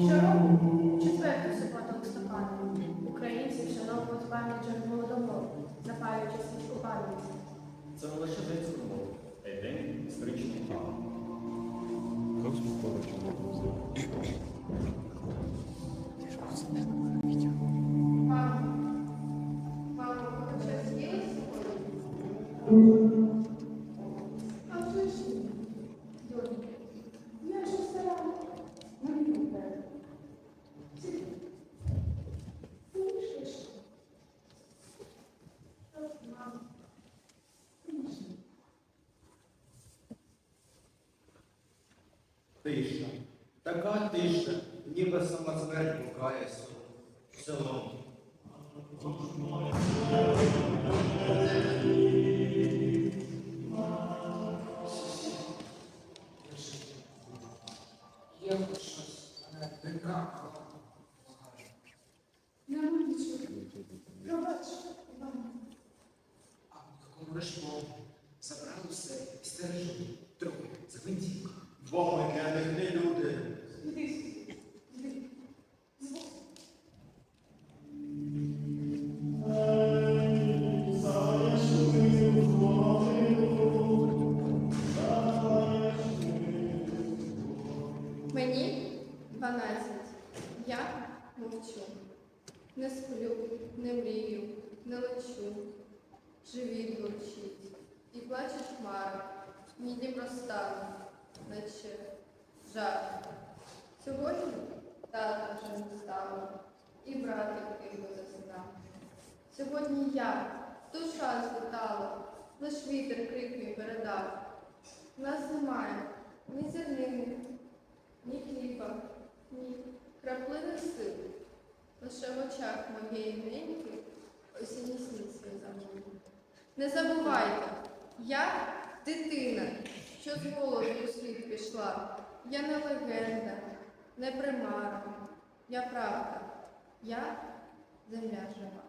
Щороку, четверту суботу листопада, українці вшановують пам'ять голодомору, запалюючи свічку пам'яті. Це не лише день скорботи, а й день історичної ви вже сьогодні? Тиша. Така тиша, ніби сама смерть пукає селом. Я хочу щось, але Мені 12. Я мовчу. Не сплю, не мрію, не лечу. Живіт горчить. І плачуть хмари. Мій дім наче жар. Сьогодні тата вже не стало, і братик тихо заснав. Сьогодні я, душа злетала, лиш вітер крик мій передав. Нас немає ні зернини, ні хліба, ні краплини сил. Лише в очах моєї неньки осінні сніг замовили. Не забувайте, я дитина, що з голоду у світ пішла. Я не легенда, не примара, я правда, я земля жива.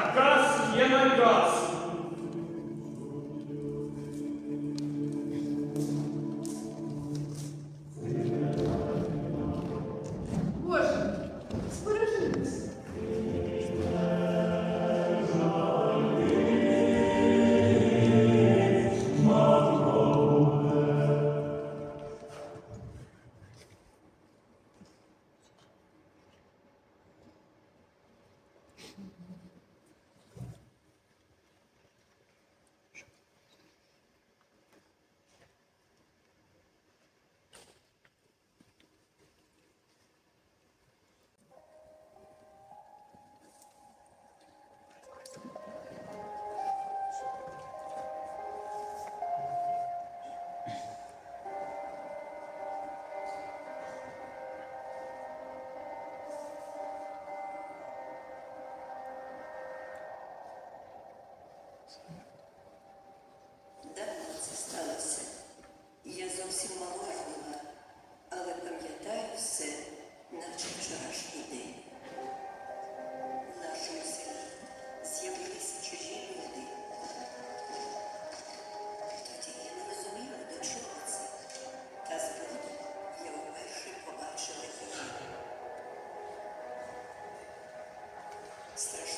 Наказ є наказ! Stairs.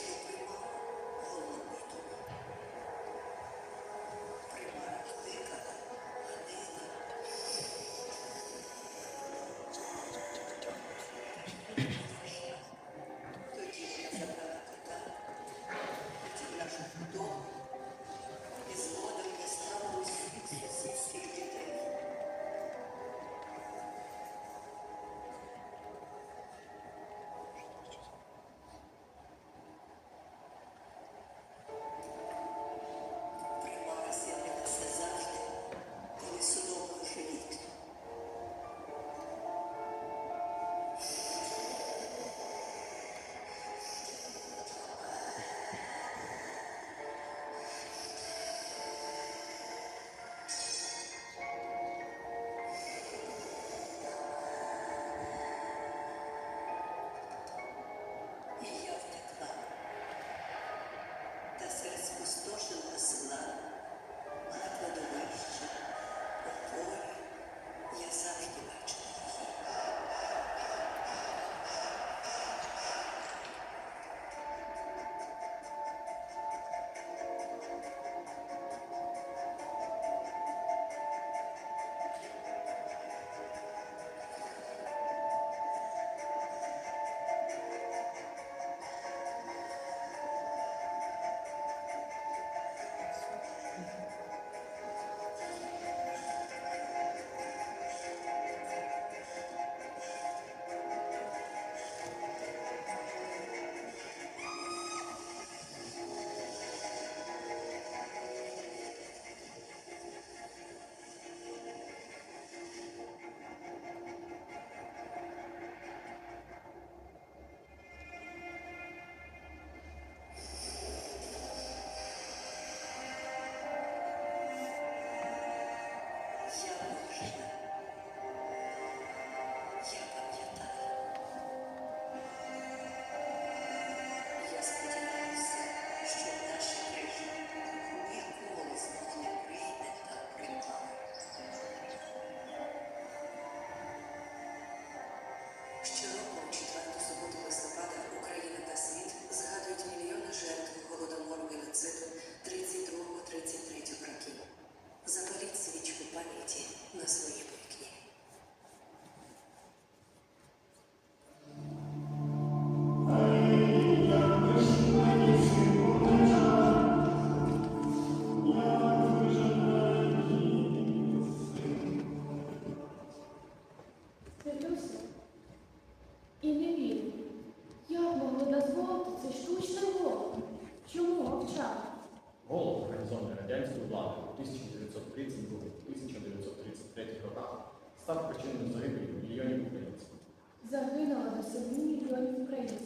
7 мільйонів українців,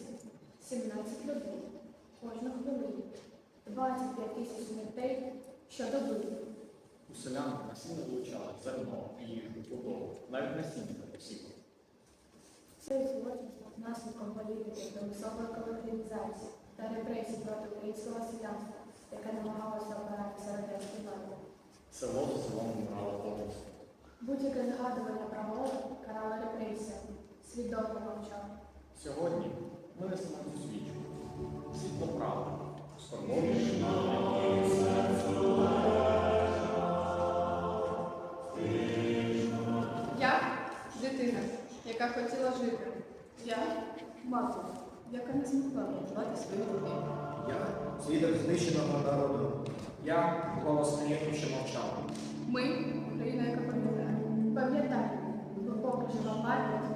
17 людей кожну хвилину, 25 тисяч смертей щодоби. У селян насильно вилучали зерно, їжу, худобу, навіть насіння не посіку. Цей злочин став наслідком політики примусової колективізації та репресій проти українського селянства, яке намагалося опиратися радянській владі. Село за селом вмирало повністю. Будь-яке згадування про голод карало репресіями, свідомо мовчав. Сьогодні ми несемо цю свічку. Світло правди, Я дитина, яка хотіла жити. Я мати, яка не змогла врятувати свою дитину. Я свідок знищеного народу. Я голос країни, що мовчав. Ми країна, яка пам'ятає. Пам'ятай, бо поки жива пам'ять,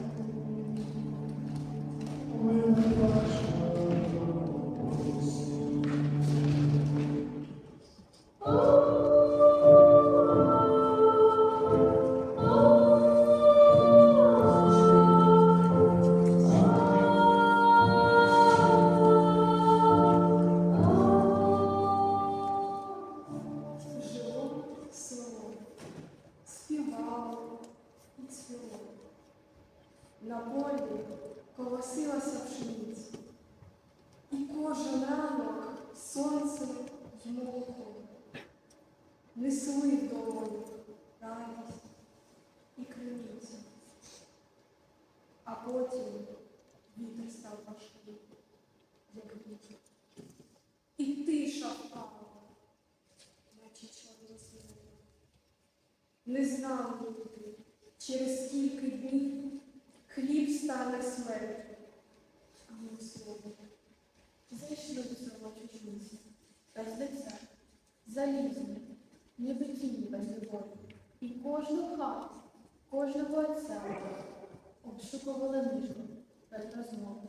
колосилася пшениця. І кожен ранок сонце й мохом несли в радість і криницю. А потім вітер став важкий, як вітер. І тиша впала наче чорні зміни. Не знав люди, через скільки днів хліб стане слово. Зайшли до свого чужинця, без лиця, залізли, ніби тіні без любові. І кожну хату, кожного отця обшукували ніжно, без розмови.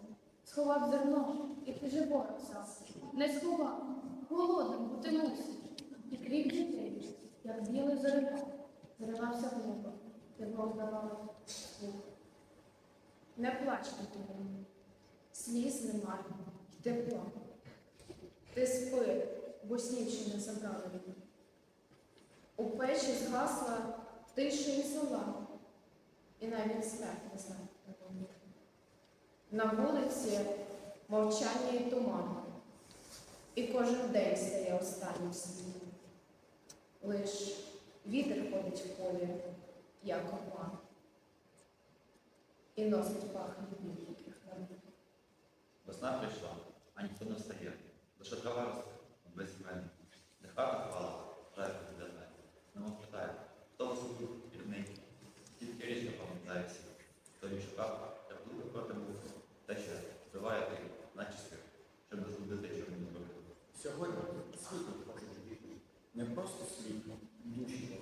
Сховав зерно, і ти ворог сам. Не сховав, голодним бути. І крик дітей, як білий зоряка, зривався в небо, тепло здавалося слух. Не плач, дитино, сліз немає, й тепла. Ти спи, бо снів ще не забрали її. У печі згасла тиша і зола, і навіть смерть не знає такого. На вулиці мовчання і туман, і кожен день стає останнім світом. Лиш вітер ходить в полі, як обман і носить пах відбійників на них. Весна прийшла, а ніхто не встає. Лише трава росте, без імен. Не хата хвала, жертва для мене. Нема питає, хто вас тут рідний? Тільки річка пам'ятає всіх. Хто її шукав, як дуже проти був. Те, що збиває ти, наче щоб не згубити чорні зробити. Сьогодні світло входить від не просто світло, душі